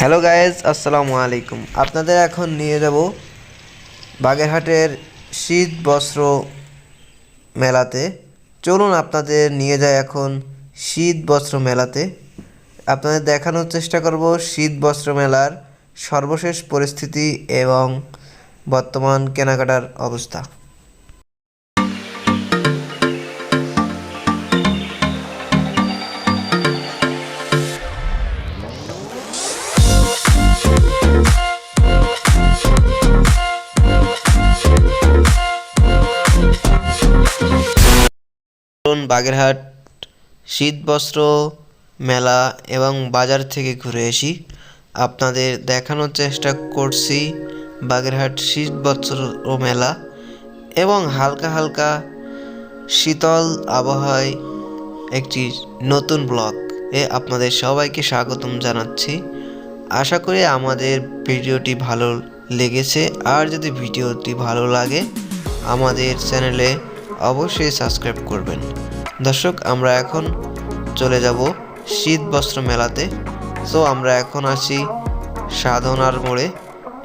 Hello guys আসসালামু আলাইকুম আপনাদের এখন নিয়ে যাব বাগেরহাটের শীত বস্ত্র মেলাতে। চলুন আপনাদের নিয়ে যায় এখন শীত বস্ত্র মেলাতে। আপনাদের দেখানোর চেষ্টা করব শীত বস্ত্র মেলার সর্বশেষ পরিস্থিতি এবং বর্তমান কেনাকাটার অবস্থা। বাগেরহাট শীত বস্ত্র মেলা এবং বাজার থেকে ঘুরে আসি আপনাদের দেখানোর চেষ্টা করছি বাগেরহাট শীত বস্ত্র মেলা এবং হালকা হালকা শীতল আবহাওয়ায় একটি নতুন ব্লগ এ আপনাদের সবাইকে স্বাগতম জানাচ্ছি। আশা করি আমাদের ভিডিওটি ভালো লেগেছে। আর যদি ভিডিওটি ভালো লাগে, আমাদের চ্যানেলে অবশ্যই সাবস্ক্রাইব করবেন। দর্শক, আমরা এখন চলে যাব শীত বস্ত্র মেলাতে। সো আমরা এখন আসি সাধনার মোড়ে।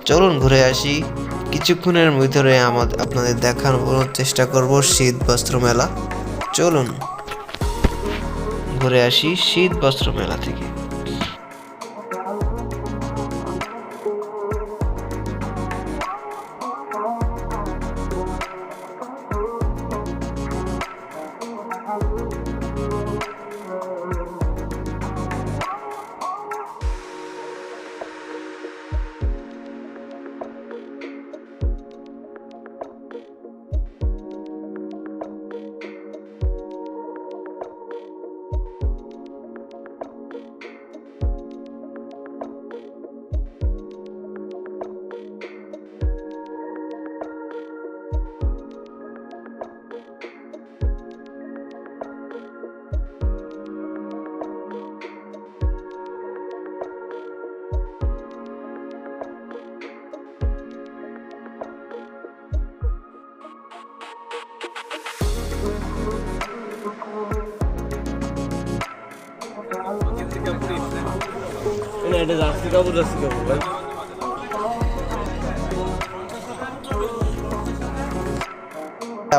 চলুন ঘুরে আসি। কিছুক্ষণের ভিতরে আমাদের আপনাদের দেখানোর চেষ্টা করব শীত বস্ত্র মেলা। চলুন ঘুরে আসি শীত বস্ত্র মেলা থেকে। এটা জার্সি কাপড় জার্সি কাপড় ভাই।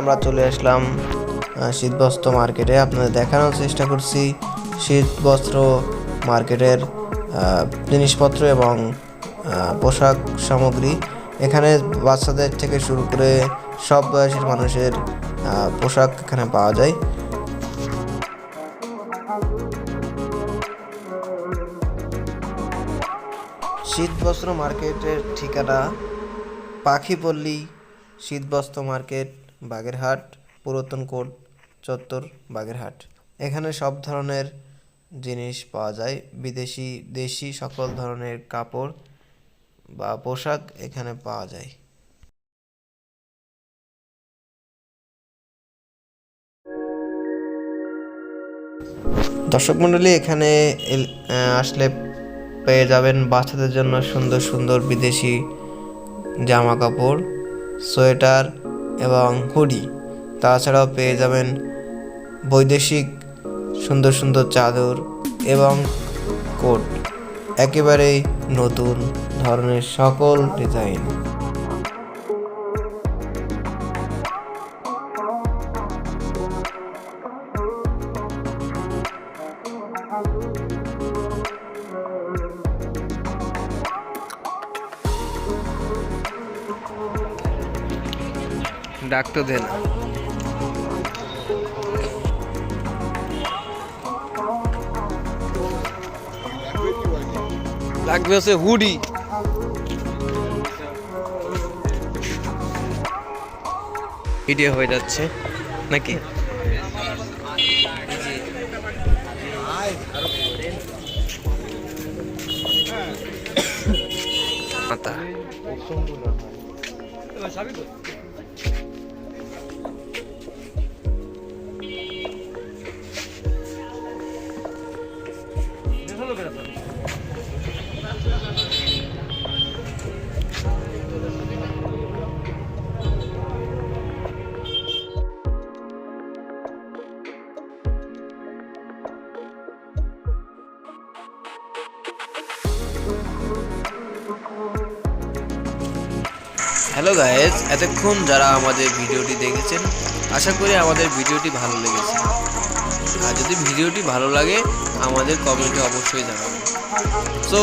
আমরা চলে আসলাম আহ, শীতবস্ত্র মার্কেটে। আপনাদের দেখানোর চেষ্টা করছি শীত শীতবস্ত্র মার্কেটের জিনিসপত্র এবং পোশাক সামগ্রী। এখানে বাচ্চাদের থেকে শুরু করে সব বয়সের মানুষের পোশাক এখানে পাওয়া যায়। শীতবস্ত্র মার্কেটের ঠিকানা পাখিপল্লী শীতবস্ত্র মার্কেট, বাগেরহাট, পুরাতন কোট চত্বর, বাগেরহাট। এখানে সব ধরনের জিনিস পাওয়া যায়। বিদেশি, দেশি সকল ধরনের কাপড় বা পোশাক এখানে পাওয়া যায়। দর্শক মণ্ডলী, এখানে আসলে পেয়ে যাবেন বাচ্চাদের জন্য সুন্দর সুন্দর বিদেশি জামা কাপড় সোয়েটার এবং হুডি। তাছাড়াও পেয়ে যাবেন বৈদেশিক সুন্দর সুন্দর চাদর এবং কোট। একেবারেই নতুন ধরনের সকল ডিজাইন। ডাক তো দে না। লাগবে হচ্ছে হুডি। ভিডিও হয়ে যাচ্ছে নাকি? মাতা। হ্যালো গায়েস এতক্ষণ যারা আমাদের ভিডিওটি দেখেছেন, আশা করি আমাদের ভিডিওটি ভালো লেগেছে। আর যদি ভিডিওটি ভালো লাগে, আমাদের কমেন্টে অবশ্যই জানাবেন। সো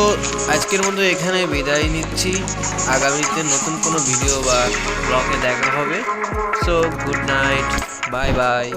আজকের মতো এখানে বিদায় নিচ্ছি। আগামীতে নতুন কোনো ভিডিও বা ব্লগে দেখা হবে। So good night bye bye